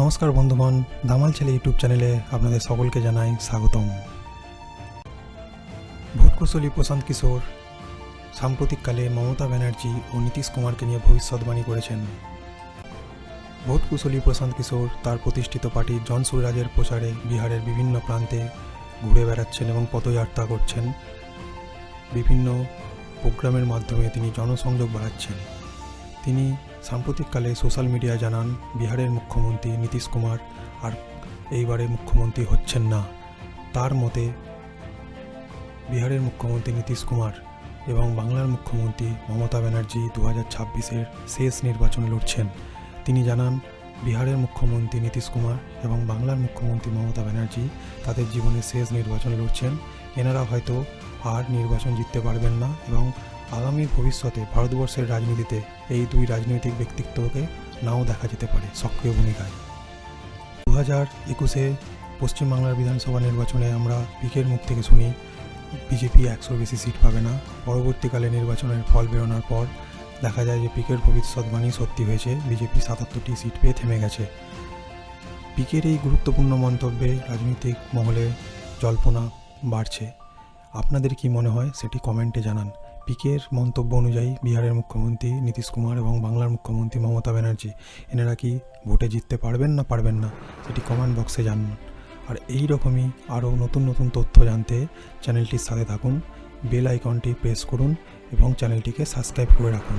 নমস্কার বন্ধুগণ, দামাল ছেলে ইউটিউব চ্যানেলে আপনাদের সকলকে জানাই স্বাগতম। ভোটকুশলী প্রশান্ত কিশোর, সাম্প্রতিককালে মমতা ব্যানার্জি ও নীতিশ কুমারকে নিয়ে ভবিষ্যৎবাণী করেছেন। ভোটকুশলী প্রশান্ত কিশোর তার প্রতিষ্ঠিত পার্টি জন সুরাজের প্রচারে বিহারের বিভিন্ন প্রান্তে ঘুরে বেড়াচ্ছেন এবং পদযাত্রা করছেন। বিভিন্ন প্রোগ্রামের মাধ্যমে তিনি জনসংযোগ বাড়াচ্ছেন। তিনি সাম্প্রতিককালে সোশ্যাল মিডিয়া জানান, বিহারের মুখ্যমন্ত্রী নীতিশ কুমার আর এইবারে মুখ্যমন্ত্রী হচ্ছেন না। তার মতে, বিহারের মুখ্যমন্ত্রী নীতিশ কুমার এবং বাংলার মুখ্যমন্ত্রী মমতা ব্যানার্জি দু হাজার ছাব্বিশের শেষ নির্বাচন লড়ছেন। তিনি জানান, বিহারের মুখ্যমন্ত্রী নীতিশ কুমার এবং বাংলার মুখ্যমন্ত্রী মমতা ব্যানার্জি তাদের জীবনের শেষ নির্বাচন লড়ছেন। এনারা হয়তো আর নির্বাচন জিততে পারবেন না এবং আগামী ভবিষ্যতে ভারতবর্ষের রাজনীতিতে এই দুই রাজনৈতিক ব্যক্তিত্বকে নাও দেখা যেতে পারে সক্রিয় ভূমিকায়। দু হাজার একুশে পশ্চিমবাংলার বিধানসভা নির্বাচনে আমরা পিকের মুখ থেকে শুনি, বিজেপি একশোর বেশি সিট পাবে না। পরবর্তীকালে নির্বাচনের ফল বেরোনোর পর দেখা যায় যে পিকের ভবিষ্যৎবাণী সত্যি হয়েছে, বিজেপি সাতাত্তরটি সিট পেয়ে থেমে গেছে। পিকের এই গুরুত্বপূর্ণ মন্তব্যে রাজনৈতিক মহলে জল্পনা বাড়ছে। আপনাদের কি মনে হয় সেটি কমেন্টে জানান। পিকের মন্তব্য অনুযায়ী বিহারের মুখ্যমন্ত্রী নীতিশ কুমার এবং বাংলার মুখ্যমন্ত্রী মমতা ব্যানার্জি এনারা কি ভোটে জিততে পারবেন না পারবেন না সেটি কমেন্ট বক্সে জানান। আর এই রকমই আরও নতুন নতুন তথ্য জানতে চ্যানেলটির সাথে থাকুন, বেল আইকনটি প্রেস করুন এবং চ্যানেলটিকে সাবস্ক্রাইব করে রাখুন।